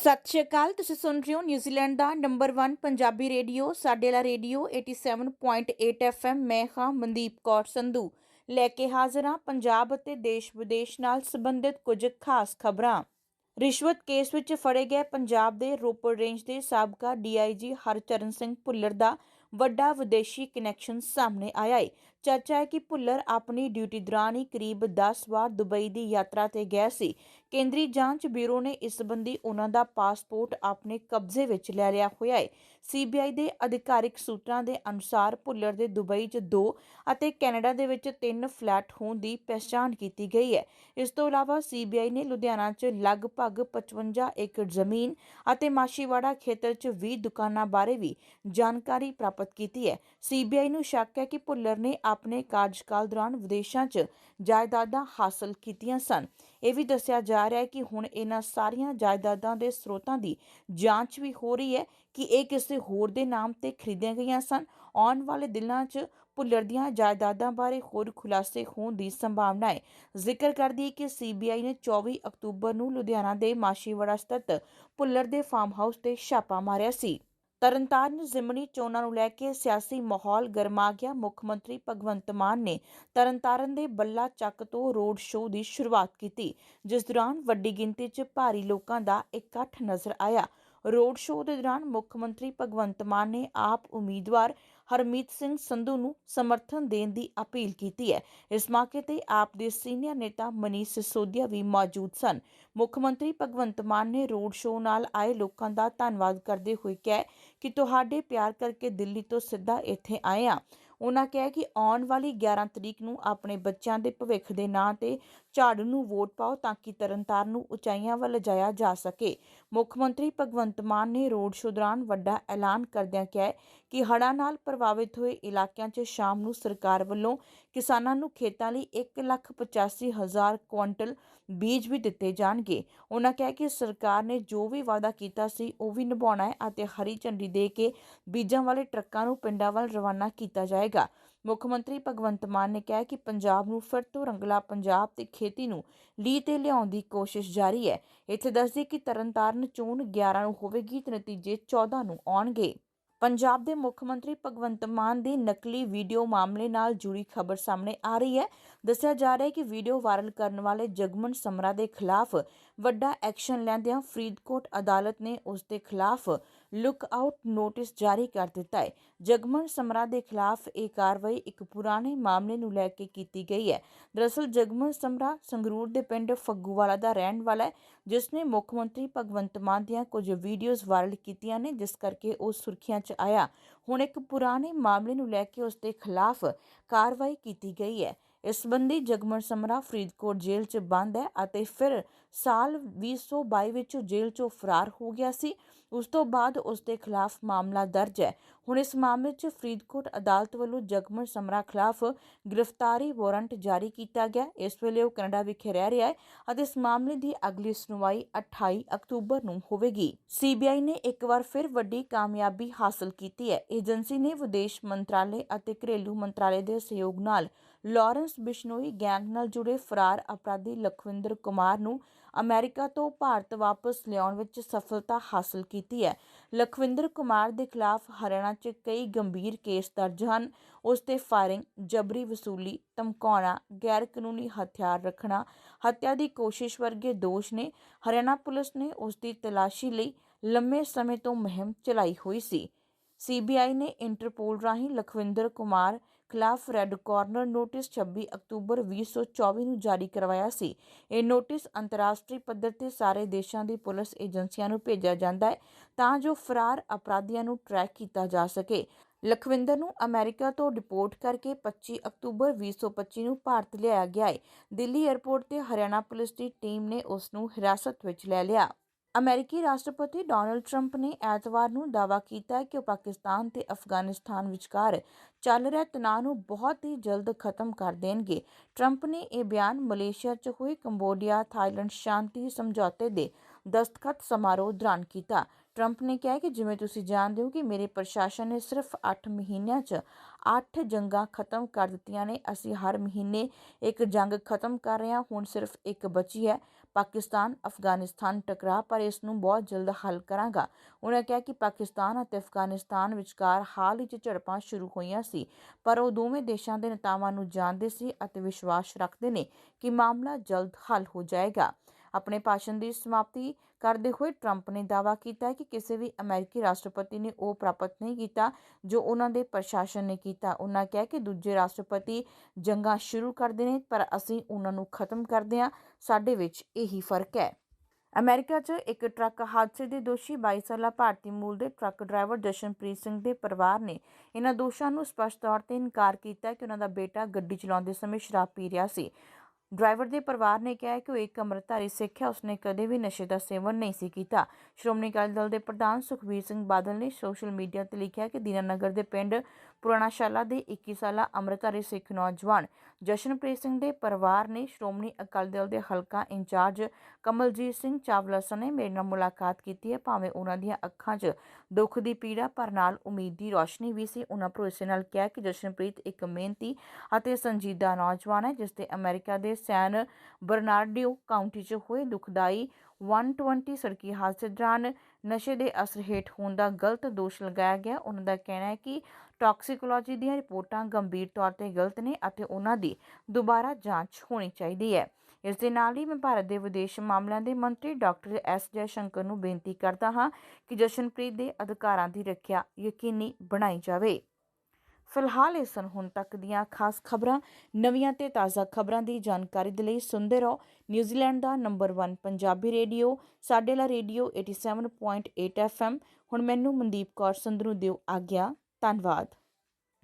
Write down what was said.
ਸਤਿ ਸ਼੍ਰੀ ਅਕਾਲ, ਤੁਸੀਂ ਸੁਣ ਰਹੇ ਹੋ ਨਿਊਜ਼ੀਲੈਂਡ ਦਾ ਨੰਬਰ 1 ਪੰਜਾਬੀ ਰੇਡੀਓ ਸਾਡੇ ਵਾਲਾ ਰੇਡੀਓ 87.8 FM ਮੈਂ ਹਾਂ ਮਨਦੀਪ ਕੌਰ ਸੰਧੂ। ਲੈ ਕੇ ਹਾਜ਼ਰ ਹਾਂ ਪੰਜਾਬ ਅਤੇ ਦੇਸ਼ ਵਿਦੇਸ਼ ਨਾਲ ਸੰਬੰਧਿਤ ਕੁਝ ਖਾਸ ਖਬਰਾਂ। ਰਿਸ਼ਵਤ ਕੇਸ ਵਿੱਚ ਫੜੇ ਗਏ ਪੰਜਾਬ ਦੇ ਰੋਪੜ ਰੇਂਜ ਦੇ ਸਾਬਕਾ ਡੀਆਈਜੀ ਹਰਚਰਨ ਸਿੰਘ ਭੁੱਲਰ ਦਾ ਵੱਡਾ ਵਿਦੇਸ਼ੀ ਕਨੈਕਸ਼ਨ ਸਾਹਮਣੇ ਆਇਆ ਹੈ ਚਰਚਾ ਹੈ ਕਿ ਭੁੱਲਰ ਆਪਣੀ ਡਿਊਟੀ ਦੌਰਾਨ ਹੀ ਕਰੀਬ 10 ਵਾਰ ਦੁਬਈ ਦੀ ਯਾਤਰਾ ਤੇ ਗਿਆ ਸੀ। ਕੇਂਦਰੀ ਜਾਂਚ ਬਿਊਰੋ ਨੇ ਇਸ ਸੰਬੰਧੀ ਉਹਨਾਂ ਦਾ ਪਾਸਪੋਰਟ ਆਪਣੇ ਕਬਜ਼ੇ ਵਿੱਚ ਲੈ ਲਿਆ ਹੋਇਆ ਹੈ। ਸੀਬੀਆਈ ਦੇ ਅਧਿਕਾਰਿਕ ਸੂਤਰਾਂ ਦੇ ਅਨੁਸਾਰ ਭੁੱਲਰ ਦੇ ਦੁਬਈ 'ਚ ਦੋ ਅਤੇ ਕੈਨੇਡਾ ਦੇ ਵਿੱਚ ਤਿੰਨ ਫਲੈਟ ਹੋਣ ਦੀ ਪਛਾਣ ਕੀਤੀ ਗਈ ਹੈ। ਇਸ ਤੋਂ ਇਲਾਵਾ ਸੀਬੀਆਈ ਨੇ ਲੁਧਿਆਣਾ 'ਚ ਲਗਭਗ 55 ਏਕੜ ਜ਼ਮੀਨ ਅਤੇ ਮਾਸ਼ੀਵਾੜਾ ਖੇਤਰ 'ਚ 20 ਦੁਕਾਨਾਂ ਬਾਰੇ ਵੀ ਜਾਣਕਾਰੀ ਪ੍ਰਾਪਤ ਕੀਤੀ ਹੈ। ਸੀਬੀਆਈ ਨੂੰ ਸ਼ੱਕ ਹੈ ਕਿ ਭੁੱਲਰ ਨੇ ਆਪਣੇ ਕਾਰਜਕਾਲ ਦੌਰਾਨ ਵਿਦੇਸ਼ਾਂ 'ਚ ਜਾਇਦਾਦਾਂ ਹਾਸਲ ਕੀਤੀਆਂ ਸਨ। ਇਹ ਵੀ ਦੱਸਿਆ ਜਾ ਰਿਹਾ ਹੈ ਕਿ ਹੁਣ ਇਹਨਾਂ ਸਾਰੀਆਂ ਜਾਇਦਾਦਾਂ ਦੇ ਸਰੋਤਾਂ ਦੀ ਜਾਂਚ ਵੀ ਹੋ ਰਹੀ ਹੈ ਕਿ ਇਹ ਕਿਸੇ ਹੋਰ ਦੇ ਨਾਮ ਤੇ ਖਰੀਦੀਆਂ ਗਈਆਂ ਸਨ। ਆਉਣ ਵਾਲੇ ਦਿਨਾਂ 'ਚ ਭੁੱਲਰ ਦੀਆਂ ਜਾਇਦਾਦਾਂ ਬਾਰੇ ਹੋਰ ਖੁਲਾਸੇ ਹੋਣ ਦੀ ਸੰਭਾਵਨਾ ਹੈ। ਜ਼ਿਕਰ ਕਰਦੀ ਹੈ ਕਿ ਸੀਬੀਆਈ ਨੇ 24 ਅਕਤੂਬਰ ਨੂੰ ਲੁਧਿਆਣਾ ਦੇ ਮਾਸ਼ੀਵਾੜਾ ਸਥਿਤ ਭੁੱਲਰ ਦੇ ਫਾਰਮ ਹਾਊਸ ਤੇ ਛਾਪਾ ਮਾਰਿਆ ਸੀ। ਤਰਨਤਾਰਨ ਜ਼ਿਮਨੀ ਚੋਣਾਂ ਨੂੰ ਲੈ ਕੇ ਸਿਆਸੀ ਮਾਹੌਲ ਗਰਮਾ ਗਿਆ। ਮੁੱਖ ਮੰਤਰੀ ਭਗਵੰਤ ਮਾਨ ਨੇ ਤਰਨਤਾਰਨ ਦੇ ਬੱਲਾ ਚੱਕ ਤੋਂ ਰੋਡ ਸ਼ੋਅ ਦੀ ਸ਼ੁਰੂਆਤ ਕੀਤੀ, ਜਿਸ ਦੌਰਾਨ ਵੱਡੀ ਗਿਣਤੀ 'ਚ ਭਾਰੀ ਲੋਕਾਂ ਦਾ ਇਕੱਠ ਨਜ਼ਰ ਆਇਆ। ਰੋਡ ਸ਼ੋਅ ਦੇ ਦੌਰਾਨ ਮੁੱਖ ਮੰਤਰੀ ਭਗਵੰਤ ਮਾਨ ਨੇ ਆਪ ਉਮੀਦਵਾਰ ਹਰਮੀਤ ਸਿੰਘ ਸੰਧੂ ਨੂੰ ਸਮਰਥਨ ਦੇਣ ਦੀ ਅਪੀਲ ਕੀਤੀ ਹੈ। ਇਸ ਮੌਕੇ ਤੇ ਆਪ ਦੇ ਸੀਨੀਅਰ ਨੇਤਾ ਮਨੀਸ਼ ਸਿਸੋਦੀਆ ਵੀ ਮੌਜੂਦ ਸਨ। ਮੁੱਖ ਮੰਤਰੀ ਭਗਵੰਤ ਮਾਨ ਨੇ ਰੋਡ ਸ਼ੋਅ ਨਾਲ ਆਏ ਲੋਕਾਂ ਦਾ ਧੰਨਵਾਦ ਕਰਦੇ ਹੋਏ ਕਿਹਾ ਕਿ ਤੁਹਾਡੇ ਪਿਆਰ ਕਰਕੇ ਦਿੱਲੀ ਤੋਂ ਸਿੱਧਾ ਇੱਥੇ ਆਏ ਆ ਉਨ੍ਹਾਂ ਕਿਹਾ ਕਿ ਆਉਣ ਵਾਲੀ 11 ਤਰੀਕ ਨੂੰ ਆਪਣੇ ਬੱਚਿਆਂ ਦੇ ਭਵਿੱਖ ਦੇ ਨਾਂ ਤੇ ਝਾੜੂ ਨੂੰ ਵੋਟ ਪਾਓ ਤਾਂ ਕਿ ਤਰਨਤਾਰਨ ਨੂੰ ਉਚਾਈਆਂ ਵੱਲ ਲਿਜਾਇਆ ਜਾ ਸਕੇ। ਮੁੱਖ ਮੰਤਰੀ ਭਗਵੰਤ ਮਾਨ ਨੇ ਰੋਡ ਸ਼ੋਅ ਦੌਰਾਨ ਵੱਡਾ ਐਲਾਨ ਕਰਦਿਆਂ ਕਿਹਾ ਕਿ ਹੜ੍ਹਾਂ ਨਾਲ ਪ੍ਰਭਾਵਿਤ ਹੋਏ ਇਲਾਕਿਆਂ 'ਚ ਸ਼ਾਮ ਨੂੰ ਸਰਕਾਰ ਵੱਲੋਂ ਕਿਸਾਨਾਂ ਨੂੰ ਖੇਤਾਂ ਲਈ 185000 ਕੁਇੰਟਲ ਬੀਜ ਵੀ ਦਿੱਤੇ ਜਾਣਗੇ। ਉਹਨਾਂ ਕਿਹਾ ਕਿ ਸਰਕਾਰ ਨੇ ਜੋ ਵੀ ਵਾਅਦਾ ਕੀਤਾ ਸੀ, ਉਹ ਵੀ ਨਿਭਾਉਣਾ ਹੈ ਅਤੇ ਹਰੀ ਝੰਡੀ ਦੇ ਕੇ ਬੀਜਾਂ ਵਾਲੇ ਟਰੱਕਾਂ ਨੂੰ ਪਿੰਡਾਂ ਵੱਲ ਰਵਾਨਾ ਕੀਤਾ ਜਾਏਗਾ। ਮੁੱਖ ਮੰਤਰੀ ਭਗਵੰਤ ਮਾਨ ਨੇ ਕਿਹਾ ਕਿ ਪੰਜਾਬ ਨੂੰ ਫਿਰ ਤੋਂ ਰੰਗਲਾ ਪੰਜਾਬ ਤੇ ਖੇਤੀ ਨੂੰ ਲੀਹ ਤੇ ਲਿਆਉਣ ਦੀ ਕੋਸ਼ਿਸ਼ ਜਾਰੀ ਹੈ। ਇੱਥੇ ਦੱਸਦੀ ਕਿ ਤਰਨਤਾਰਨ ਚੋਣ 11 ਨੂੰ ਹੋਵੇਗੀ ਤੇ ਨਤੀਜੇ 14 ਨੂੰ ਆਉਣਗੇ। ਪੰਜਾਬ ਦੇ ਮੁੱਖ ਮੰਤਰੀ ਭਗਵੰਤ ਮਾਨ ਦੀ ਨਕਲੀ ਵੀਡੀਓ ਮਾਮਲੇ ਨਾਲ ਜੁੜੀ ਖਬਰ ਸਾਹਮਣੇ ਆ ਰਹੀ ਹੈ। ਦੱਸਿਆ ਜਾ ਰਿਹਾ ਹੈ ਕਿ ਵੀਡੀਓ ਵਾਇਰਲ ਕਰਨ ਵਾਲੇ ਜਗਮਨ ਸਮਰਾ ਦੇ ਖਿਲਾਫ ਵੱਡਾ ਐਕਸ਼ਨ ਲੈਂਦਿਆਂ ਫਰੀਦਕੋਟ ਅਦਾਲਤ ਨੇ ਉਸ ਦੇ ਖਿਲਾਫ ਲੁੱਕ ਆਊਟ ਨੋਟਿਸ ਜਾਰੀ ਕਰ ਦਿੱਤਾ ਹੈ। ਜਗਮਨ ਸਮਰਾ ਦੇ ਖਿਲਾਫ ਇਹ ਕਾਰਵਾਈ ਇੱਕ ਪੁਰਾਣੇ ਮਾਮਲੇ ਨੂੰ ਲੈ ਕੇ ਕੀਤੀ ਗਈ ਹੈ। ਦਰਅਸਲ ਜਗਮਨ ਸਮਰਾ ਸੰਗਰੂਰ ਦੇ ਪਿੰਡ ਫੱਗੂਵਾਲਾ ਦਾ ਰਹਿਣ ਵਾਲਾ ਹੈ, ਜਿਸ ਨੇ ਮੁੱਖ ਮੰਤਰੀ ਭਗਵੰਤ ਮਾਨ ਦੀਆਂ ਕੁਝ ਵੀਡੀਓਜ਼ ਵਾਇਰਲ ਕੀਤੀਆਂ ਨੇ, ਜਿਸ ਕਰਕੇ ਉਹ ਸੁਰਖੀਆਂ 'ਚ ਆਇਆ। ਹੁਣ ਇੱਕ ਪੁਰਾਣੇ ਮਾਮਲੇ ਨੂੰ ਲੈ ਕੇ ਉਸ ਦੇ ਖਿਲਾਫ ਕਾਰਵਾਈ ਕੀਤੀ ਗਈ ਹੈ। ਇਸ ਸੰਬੰਧੀ ਜਗਮਨ ਸਮਰਾ ਫਰੀਦਕੋਟ ਜੇਲ੍ਹ 'ਚ ਬੰਦ ਹੈ ਅਤੇ ਫਿਰ ਸਾਲ 2022 ਵਿੱਚ ਜੇਲ੍ਹ 'ਚੋਂ ਫਰਾਰ ਹੋ ਗਿਆ ਸੀ। ਉਸ ਤੋਂ ਬਾਅਦ ਉਸ ਦੇ ਖਿਲਾਫ ਮਾਮਲਾ ਦਰਜ ਹੈ। ਹੁਣ ਇਸ ਮਾਮਲੇ 'ਚ ਫਰੀਦਕੋਟ ਅਦਾਲਤ ਵੱਲੋਂ ਜਗਮਨ ਸਮਰਾ ਖਿਲਾਫ ਗ੍ਰਿਫਤਾਰੀ ਵਾਰੰਟ ਜਾਰੀ ਕੀਤਾ ਗਿਆ। ਇਸ ਵੇਲੇ ਉਹ ਕੈਨੇਡਾ ਵਿਖੇ ਰਹਿ ਰਿਹਾ ਹੈ ਅਤੇ ਇਸ ਮਾਮਲੇ ਦੀ ਅਗਲੀ ਸੁਣਵਾਈ 28 ਅਕਤੂਬਰ ਨੂੰ ਹੋਵੇਗੀ। ਸੀਬੀਆਈ ਨੇ ਇੱਕ ਵਾਰ ਫਿਰ ਵੱਡੀ ਕਾਮਯਾਬੀ ਹਾਸਲ ਕੀਤੀ ਹੈ। ਏਜੰਸੀ ਨੇ ਵਿਦੇਸ਼ ਮੰਤਰਾਲੇ ਅਤੇ ਘਰੇਲੂ ਮੰਤਰਾਲੇ ਦੇ ਸਹਿਯੋਗ ਨਾਲ ਲਾਰੈਂਸ ਬਿਸ਼ਨੋਈ ਗੈਂਗ ਨਾਲ ਜੁੜੇ ਫਰਾਰ ਅਪਰਾਧੀ ਲਖਵਿੰਦਰ ਕੁਮਾਰ ਨੂੰ ਅਮਰੀਕਾ ਤੋਂ ਭਾਰਤ ਵਾਪਸ ਲਿਆਉਣ ਵਿੱਚ ਸਫਲਤਾ ਹਾਸਲ ਕੀਤੀ ਹੈ। ਲਖਵਿੰਦਰ ਕੁਮਾਰ ਦੇ ਖਿਲਾਫ ਹਰਿਆਣਾ 'ਚ ਕਈ ਗੰਭੀਰ ਕੇਸ ਦਰਜ ਹਨ। ਉਸ ਤੇ ਫਾਇਰਿੰਗ, ਜਬਰੀ ਵਸੂਲੀ, ਧਮਕਾਉਣਾ ਗੈਰ ਕਾਨੂੰਨੀ ਹਥਿਆਰ ਰੱਖਣਾ, ਹੱਤਿਆ ਦੀ ਕੋਸ਼ਿਸ਼ ਵਰਗੇ ਦੋਸ਼ ਨੇ ਹਰਿਆਣਾ ਪੁਲਿਸ ਨੇ ਉਸ ਦੀ ਤਲਾਸ਼ੀ ਲਈ ਲੰਮੇ ਸਮੇਂ ਤੋਂ ਮੁਹਿੰਮ ਚਲਾਈ ਹੋਈ ਸੀ। ਸੀਬੀਆਈ ਨੇ ਇੰਟਰਪੋਲ ਰਾਹੀਂ ਲਖਵਿੰਦਰ ਕੁਮਾਰ ਖਿਲਾਫ ਰੈੱਡ ਕਾਰਨਰ ਨੋਟਿਸ 26 ਅਕਤੂਬਰ 2024 ਨੂੰ ਜਾਰੀ ਕਰਵਾਇਆ ਸੀ। ਇਹ ਨੋਟਿਸ ਅੰਤਰਰਾਸ਼ਟਰੀ ਪੱਧਰ ਤੇ ਸਾਰੇ ਦੇਸ਼ਾਂ ਦੀ ਪੁਲਿਸ ਏਜੰਸੀਆਂ ਨੂੰ ਭੇਜਿਆ ਜਾਂਦਾ ਹੈ ਤਾਂ ਜੋ ਫਰਾਰ ਅਪਰਾਧੀਆਂ ਨੂੰ ਟਰੈਕ ਕੀਤਾ ਜਾ ਸਕੇ। ਲਖਵਿੰਦਰ ਨੂੰ ਅਮਰੀਕਾ ਤੋਂ ਡਿਪੋਰਟ ਕਰਕੇ 25 ਅਕਤੂਬਰ 2025 ਨੂੰ ਭਾਰਤ ਲਿਆਇਆ ਗਿਆ ਹੈ। ਦਿੱਲੀ 에ਅਰਪੋਰਟ ਤੇ ਹਰਿਆਣਾ ਪੁਲਿਸ ਦੀ ਟੀਮ ਨੇ ਉਸ ਨੂੰ ਹਿਰਾਸਤ ਵਿੱਚ ਲੈ ਲਿਆ। ਅਮਰੀਕੀ ਰਾਸ਼ਟਰਪਤੀ ਡੋਨਲਡ ਟਰੰਪ ਨੇ ਐਤਵਾਰ ਨੂੰ ਦਾਅਵਾ ਕੀਤਾ ਕਿ ਉਹ ਪਾਕਿਸਤਾਨ ਤੇ ਅਫਗਾਨਿਸਤਾਨ ਵਿਚਕਾਰ ਚੱਲ ਰਿਹਾ ਤਣਾਅ ਨੂੰ ਬਹੁਤ ਹੀ ਜਲਦ ਖਤਮ ਕਰ ਦੇਣਗੇ। ਟਰੰਪ ਨੇ ਇਹ ਬਿਆਨ ਮਲੇਸ਼ੀਆ 'ਚ ਹੋਏ ਕੰਬੋਡੀਆ ਥਾਈਲੈਂਡ ਸ਼ਾਂਤੀ ਸਮਝੌਤੇ ਦੇ ਦਸਤਖਤ ਸਮਾਰੋਹ ਦੌਰਾਨ ਕੀਤਾ। ਟਰੰਪ ਨੇ ਕਿਹਾ ਕਿ ਜਿਵੇਂ ਤੁਸੀਂ ਜਾਣਦੇ ਹੋ ਕਿ ਮੇਰੇ ਪ੍ਰਸ਼ਾਸਨ ਨੇ ਸਿਰਫ 8 ਮਹੀਨਿਆਂ 'ਚ 8 ਜੰਗਾਂ ਖਤਮ ਕਰ ਦਿੱਤੀਆਂ ਨੇ। ਅਸੀਂ ਹਰ ਮਹੀਨੇ ਇੱਕ ਜੰਗ ਖਤਮ ਕਰ ਰਹੇ ਹਾਂ। ਹੁਣ ਸਿਰਫ ਇੱਕ ਬਚੀ ਹੈ। ਪਾਕਿਸਤਾਨ, ਅਫਗਾਨਿਸਤਾਨ ਟਕਰਾਅ, ਪਰ ਇਸ ਨੂੰ ਬਹੁਤ ਜਲਦ ਹੱਲ ਕਰਾਂਗਾ। ਉਹਨਾਂ ਕਿਹਾ ਕਿ ਪਾਕਿਸਤਾਨ ਅਤੇ ਅਫਗਾਨਿਸਤਾਨ ਵਿਚਕਾਰ ਹਾਲ ਹੀ 'ਚ ਝੜਪਾਂ ਸ਼ੁਰੂ ਹੋਈਆਂ ਸੀ, ਪਰ ਉਹ ਦੋਵੇਂ ਦੇਸ਼ਾਂ ਦੇ ਨੇਤਾਵਾਂ ਨੂੰ ਜਾਣਦੇ ਸੀ ਅਤੇ ਵਿਸ਼ਵਾਸ ਰੱਖਦੇ ਨੇ ਕਿ ਮਾਮਲਾ ਜਲਦ ਹੱਲ ਹੋ ਜਾਏਗਾ। ਆਪਣੇ ਭਾਸ਼ਣ ਦੀ ਸਮਾਪਤੀ ਕਰਦੇ ਹੋਏ ਟਰੰਪ ਨੇ ਦਾਅਵਾ ਕੀਤਾ ਹੈ ਕਿ ਕਿਸੇ ਵੀ ਅਮਰੀਕੀ ਰਾਸ਼ਟਰਪਤੀ ਨੇ ਉਹ ਪ੍ਰਾਪਤ ਨਹੀਂ ਕੀਤਾ ਜੋ ਉਹਨਾਂ ਦੇ ਪ੍ਰਸ਼ਾਸਨ ਨੇ ਕੀਤਾ। ਉਹਨਾਂ ਕਿਹਾ ਕਿ ਦੂਜੇ ਰਾਸ਼ਟਰਪਤੀ ਜੰਗਾਂ ਸ਼ੁਰੂ ਕਰਦੇ ਨੇ, ਪਰ ਅਸੀਂ ਉਹਨਾਂ ਨੂੰ ਖਤਮ ਕਰਦੇ ਹਾਂ। ਸਾਡੇ ਵਿੱਚ ਇਹੀ ਫ਼ਰਕ ਹੈ। ਅਮਰੀਕਾ 'ਚ ਇੱਕ ਟਰੱਕ ਹਾਦਸੇ ਦੇ ਦੋਸ਼ੀ 22 ਸਾਲਾ ਭਾਰਤੀ ਮੂਲ ਦੇ ਟਰੱਕ ਡਰਾਈਵਰ ਜਸ਼ਨਪ੍ਰੀਤ ਸਿੰਘ ਦੇ ਪਰਿਵਾਰ ਨੇ ਇਹਨਾਂ ਦੋਸ਼ਾਂ ਨੂੰ ਸਪਸ਼ਟ ਤੌਰ ਤੇ ਇਨਕਾਰ ਕੀਤਾ ਕਿ ਉਹਨਾਂ ਦਾ ਬੇਟਾ ਗੱਡੀ ਚਲਾਉਂਦੇ ਸਮੇਂ ਸ਼ਰਾਬ ਪੀ ਰਿਹਾ ਸੀ। ਡਰਾਈਵਰ ਦੇ ਪਰਿਵਾਰ ਨੇ ਕਿਹਾ ਕਿ ਉਹ ਇੱਕ ਅੰਮ੍ਰਿਤਧਾਰੀ ਸਿੱਖ ਹੈ, ਉਸਨੇ ਕਦੇ ਵੀ ਨਸ਼ੇ ਦਾ ਸੇਵਨ ਨਹੀਂ ਸੀ ਕੀਤਾ। ਸ਼੍ਰੋਮਣੀ ਅਕਾਲੀ ਦਲ ਦੇ ਪ੍ਰਧਾਨ ਸੁਖਬੀਰ ਸਿੰਘ ਬਾਦਲ ਨੇ ਸੋਸ਼ਲ ਮੀਡੀਆ ਤੇ ਲਿਖਿਆ ਕਿ ਦੀਨਾਨਗਰ ਦੇ ਪਿੰਡ ਪੁਰਾਣਾਸ਼ਾਲਾ ਦੇ 21 ਸਾਲਾ ਅੰਮ੍ਰਿਤਧਾਰੀ ਸਿੱਖ ਨੌਜਵਾਨ ਜਸ਼ਨਪ੍ਰੀਤ ਸਿੰਘ ਦੇ ਪਰਿਵਾਰ ਨੇ ਸ਼੍ਰੋਮਣੀ ਅਕਾਲੀ ਦਲ ਦੇ ਹਲਕਾ ਇੰਚਾਰਜ ਕਮਲਜੀਤ ਸਿੰਘ ਚਾਵਲਾ ਸਣੇ ਮੇਰੇ ਨਾਲ ਮੁਲਾਕਾਤ ਕੀਤੀ ਹੈ। ਭਾਵੇਂ ਉਹਨਾਂ ਦੀਆਂ ਅੱਖਾਂ 'ਚ ਦੁੱਖ ਦੀ ਪੀੜਾ ਪਰ ਨਾਲ ਉਮੀਦ ਦੀ ਰੋਸ਼ਨੀ ਵੀ ਸੀ। ਉਹਨਾਂ ਭਰੋਸੇ ਨਾਲ ਕਿਹਾ ਕਿ ਜਸ਼ਨਪ੍ਰੀਤ ਇੱਕ ਮਿਹਨਤੀ ਅਤੇ ਸੰਜੀਦਾ ਨੌਜਵਾਨ ਹੈ ਜਿਸ ਤੇ ਅਮਰੀਕਾ ਦੇ ਸੈਨ ਬਰਨਾਰਡਿਓ ਕਾਉਂਟੀ 'ਚ ਹੋਏ ਦੁਖਦਾਈ 120 ਸੜਕੀ ਹਾਦਸੇ ਦੌਰਾਨ ਨਸ਼ੇ ਦੇ ਅਸਰ ਹੇਠ ਹੋਣ ਦਾ ਗਲਤ ਦੋਸ਼ ਲਗਾਇਆ ਗਿਆ। ਉਹਨਾਂ ਦਾ ਕਹਿਣਾ ਹੈ ਕਿ ਟਾਕਸਿਕੋਲੋਜੀ ਦੀਆਂ ਰਿਪੋਰਟਾਂ ਗੰਭੀਰ ਤੌਰ ਤੇ ਗਲਤ ਨੇ ਅਤੇ ਉਹਨਾਂ ਦੀ ਦੁਬਾਰਾ ਜਾਂਚ ਹੋਣੀ ਚਾਹੀਦੀ ਹੈ। ਇਸ ਦੇ ਨਾਲ ਹੀ ਮੈਂ ਭਾਰਤ ਦੇ ਵਿਦੇਸ਼ ਮਾਮਲਿਆਂ ਦੇ ਮੰਤਰੀ ਡਾਕਟਰ ਐਸ ਜੈ ਸ਼ੰਕਰ ਨੂੰ ਬੇਨਤੀ ਕਰਦਾ ਹਾਂ ਕਿ ਜਸ਼ਨਪ੍ਰੀਤ ਦੇ ਅਧਿਕਾਰਾਂ ਦੀ ਰੱਖਿਆ ਯਕੀਨੀ ਬਣਾਈ ਜਾਵੇ। ਫਿਲਹਾਲ ਇਹ ਸਨ ਹੁਣ ਤੱਕ ਦੀਆਂ ਖਾਸ ਖਬਰਾਂ। ਨਵੀਆਂ ਤੇ ਤਾਜ਼ਾ ਖਬਰਾਂ ਦੀ ਜਾਣਕਾਰੀ ਦੇ ਲਈ ਸੁਣਦੇ ਰਹੋ। ਨਿਊਜ਼ੀਲੈਂਡ ਦਾ ਨੰਬਰ 1 ਪੰਜਾਬੀ ਰੇਡੀਓ, ਸਾਡੇ ਲਾ ਰੇਡੀਓ 87.8 FM ਹੁਣ ਮੈਨੂੰ ਮਨਦੀਪ ਕੌਰ ਸੰਧਰੂ ਦਿਓ ਆਗਿਆ। ਧੰਨਵਾਦ।